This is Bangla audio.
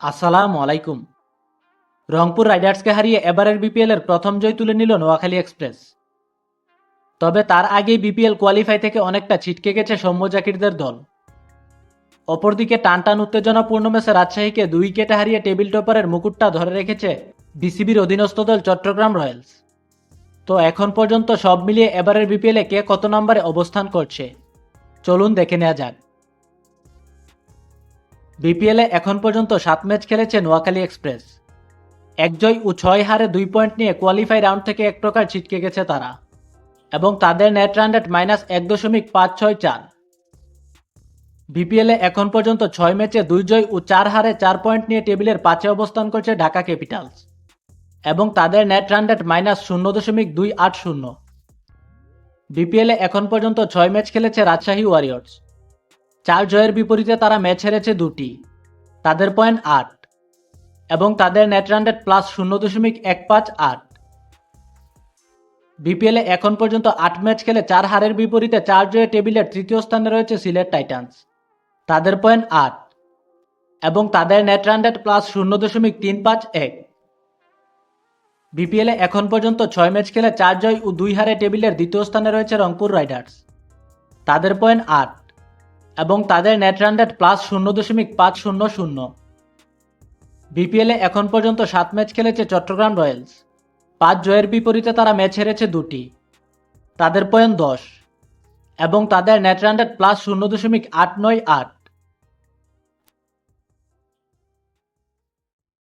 আসসালামু আলাইকুম। রংপুর রাইডার্সকে হারিয়ে এবারের বিপিএল এর প্রথম জয় তুলে নিল নোয়াখালী এক্সপ্রেস। তবে তার আগেই বিপিএল কোয়ালিফাই থেকে অনেকটা ছিটকে গেছে সৌম্য জাকিরদের দল। অপরদিকে টান টান উত্তেজনাপূর্ণ ম্যাচে রাজশাহীকে দুই উইকেটে হারিয়ে টেবিল টপারের মুকুটটা ধরে রেখেছে বিসিবির অধীনস্থ দল চট্টগ্রাম রয়্যালস। তো এখন পর্যন্ত সব মিলিয়ে এবারের বিপিএলে কে কত নম্বরে অবস্থান করছে? চলুন দেখে নেওয়া যাক। বিপিএলে এখন পর্যন্ত সাত ম্যাচ খেলেছে নোয়াখালী এক্সপ্রেস। এক জয় ও ছয় হারে দুই পয়েন্ট নিয়ে কোয়ালিফাই রাউন্ড থেকে এক প্রকার ছিটকে গেছে তারা। এবং তাদের নেট রান রেট মাইনাস এক দশমিক পাঁচ ছয় চার। বিপিএলে এখন পর্যন্ত ছয় ম্যাচে দুই জয় ও চার হারে চার পয়েন্ট নিয়ে টেবিলের পাঁচে অবস্থান করছে ঢাকা ক্যাপিটালস। এবং তাদের নেট রান রেট মাইনাস শূন্য দশমিক দুই আট শূন্য। বিপিএলে এখন পর্যন্ত ছয় ম্যাচ খেলেছে রাজশাহী ওয়ারিয়র্স চার জয়ের বিপরীতে তারা ম্যাচ হেরেছে দুটি। তাদের পয়েন্ট আট এবং তাদের নেট রান রেট প্লাস শূন্য দশমিক এক পাঁচ আট। বিপিএলে এখন পর্যন্ত আট ম্যাচ খেলে চার হারের বিপরীতে চার জয়ে টেবিলের তৃতীয় স্থানে রয়েছে সিলেট টাইটান্স। তাদের পয়েন্ট আট এবং তাদের নেট রান রেট প্লাস শূন্য দশমিক তিন পাঁচ এক। বিপিএলে এখন পর্যন্ত ছয় ম্যাচ খেলে চার জয় ও দুই হারে টেবিলের দ্বিতীয় স্থানে রয়েছে রংপুর রাইডার্স। তাদের পয়েন্ট আট এবং তাদের নেট রান রেট প্লাস শূন্য দশমিক পাঁচ শূন্য শূন্য। বিপিএলে এখন পর্যন্ত সাত ম্যাচ খেলেছে চট্টগ্রাম রয়্যালস। পাঁচ জয়ের বিপরীতে তারা ম্যাচ হেরেছে দুটি। তাদের পয়েন্ট দশ। এবং তাদের নেট রান রেট প্লাস শূন্য দশমিক আট নয় আট।